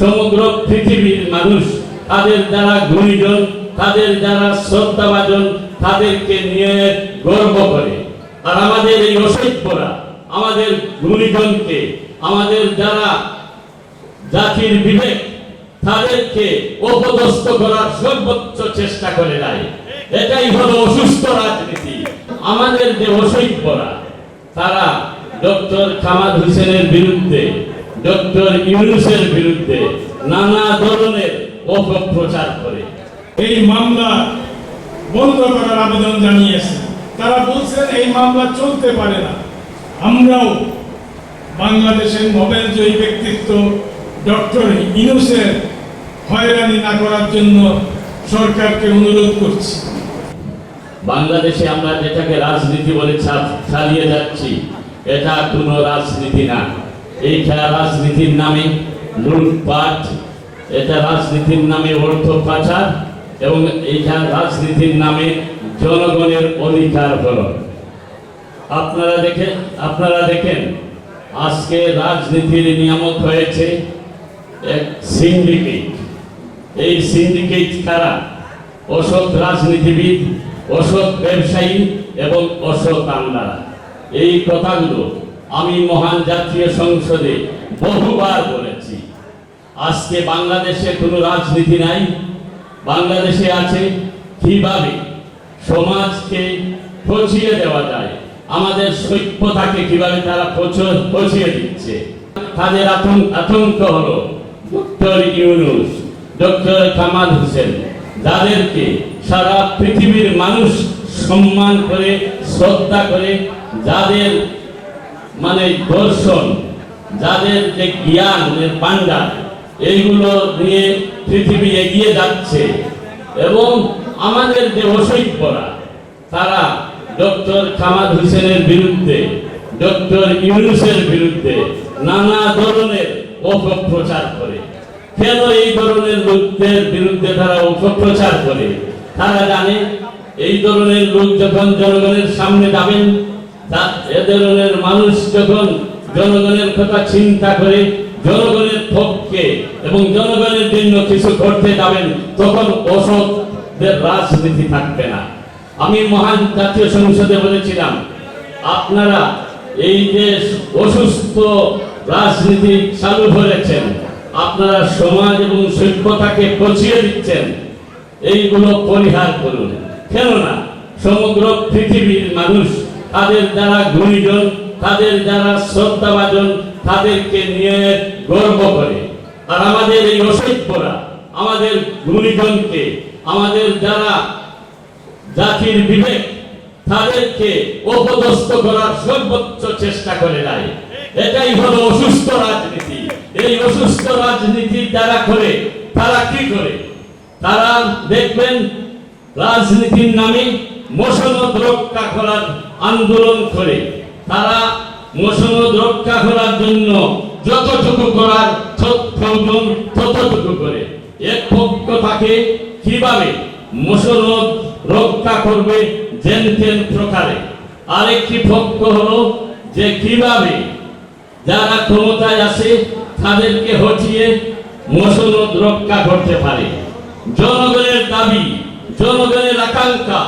সমগ্র পৃথিবীর মানুষ তাদের যারা গুণীজন, তাদের যারা শ্রদ্ধাভাজন, তাদেরকে নিয়ে গর্ব করে। আর আমাদের এই অসভ্যরা, আমাদের গুণীজনকে, আমাদের যারা জাতির বিবেক, তাদেরকে অপদস্থ করার সর্বোচ্চ চেষ্টা করে নাই। এটাই হলো অসুস্থ রাজনীতি। আমাদের যে অসভ্যরা, তারা ডক্টর কামাল হোসেনের বিরুদ্ধে ডক্টর ইউনুসের বিরুদ্ধে নানা ধরনের অপপ্রচার করে। এই মামলা বন্ধ করার আবেদন জানিয়েছে। তারা বলছেন এই মামলা চলতে পারে না। আমরাও বাংলাদেশের নোবেল জয়ী ব্যক্তিত্ব ডক্টর ইনুসের হয়রানি না করার জন্য সরকারকে অনুরোধ করছি। বাংলাদেশে আমরা যেটাকে রাজনীতি বলে চালিয়ে যাচ্ছি এটা কোনো রাজনীতি না। এইটা রাজনীতির নামে লুটপাট, এটা রাজনীতির নামে অর্থ পাচার এবং এই খেলা রাজনীতির নামে জনগণের অধিকার হরণ। আপনারা দেখেন আপনারা দেখেন, আজকে রাজনীতির নিয়ামক হয়েছে এক সিন্ডিকেট। এই সিন্ডিকেট কারা? অসৎ রাজনীতিবিদ, অসৎ ব্যবসায়ী এবং অসৎ আমলারা। এই কথাগুলো আমি মহান জাতীয় সংসদে বহুবার বলেছি, আজকে বাংলাদেশে কোনো রাজনীতি নাই, বাংলাদেশে আছে কীভাবে সমাজকে পচিয়ে দেওয়া যায়, আমাদের সভ্যতাকে কীভাবে তারা পচিয়ে দিচ্ছে। তাদের আতঙ্ক হলো ডক্টর ইউনুস, ডক্টর কামাল হোসেন, যাদেরকে সারা পৃথিবীর মানুষ সম্মান করে, শ্রদ্ধা করে, যাদের মানে দর্শন, যাদের যে জ্ঞানের পান্ডার এইগুলো নিয়ে পৃথিবী এগিয়ে যাচ্ছে। এবং আমাদের যে অসভ্যরা, তারা ডক্টর কামাল হোসেনের বিরুদ্ধে, ডক্টর ইউনুসের বিরুদ্ধে নানা ধরনের অপপ্রচার করে। কেন এই ধরনের লোকদের বিরুদ্ধে তারা অপপ্রচার করে? তারা জানে, এই ধরনের লোক যখন জনগণের সামনে যাবেন এ ধরনের মানুষ যখন জনগণের কথা চিন্তা করে, জনগণের পক্ষে এবং জনগণের জন্য কিছু করতে যাবেন, তখন অসৎদের রাজনীতি থাকবে না। আমি মহান জাতীয় সংসদে বলেছিলাম, আপনারা এই যে অসুস্থ রাজনীতি চালু করেছেন, আপনারা সমাজ এবং সভ্যতাকে পচিয়ে দিচ্ছেন, এইগুলো পরিহার করুন। কেননা সমগ্র পৃথিবীর মানুষ তাদের যারা গুণীজন, তাদের যারা শ্রদ্ধাভাজন, তাদেরকে নিয়ে গর্ব করে। আর আমাদের এই অসভ্যরা, আমাদের গুণীজনকে, আমাদের যারা জাতির বিবেক, তাদেরকে অপদস্থ করার সর্বোচ্চ চেষ্টা করে দেয় এটাই হলো অসুস্থ রাজনীতি। এই অসুস্থ রাজনীতি যারা করে, তারা কি করে? তারা দেখবেন রাজনীতির নামে মসনদ রক্ষা করার আন্দোলন করে। তারা মসনদ রক্ষা করার জন্য যতটুকু করার ততটুকু করে। এক পক্ষ থাকে, কীভাবে মসনদ রক্ষা করবে যেন তেন প্রকারে। আরেকটি পক্ষ হলো যে কীভাবে যারা ক্ষমতায় আছে তাদেরকে হটিয়ে মসনদ রক্ষা করতে পারে। জনগণের দাবি, জনগণের আকাঙ্ক্ষা,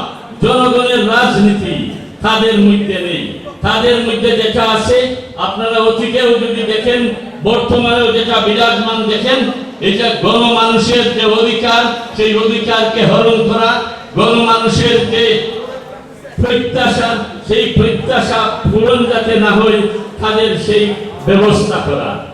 জনগণের রাজনীতি তাদের মধ্যে নেই। তাদের মধ্যে যেটা আছে, আপনারা অতীতেও যদি দেখেন, বর্তমানেও যেটা বিরাজমান দেখেন, এটা গণমানুষের যে অধিকার, সেই অধিকারকে হরণ করা, গণমানুষের যে প্রত্যাশা, সেই প্রত্যাশা পূরণ যাতে না হয়, তাদের সেই ব্যবস্থা করা।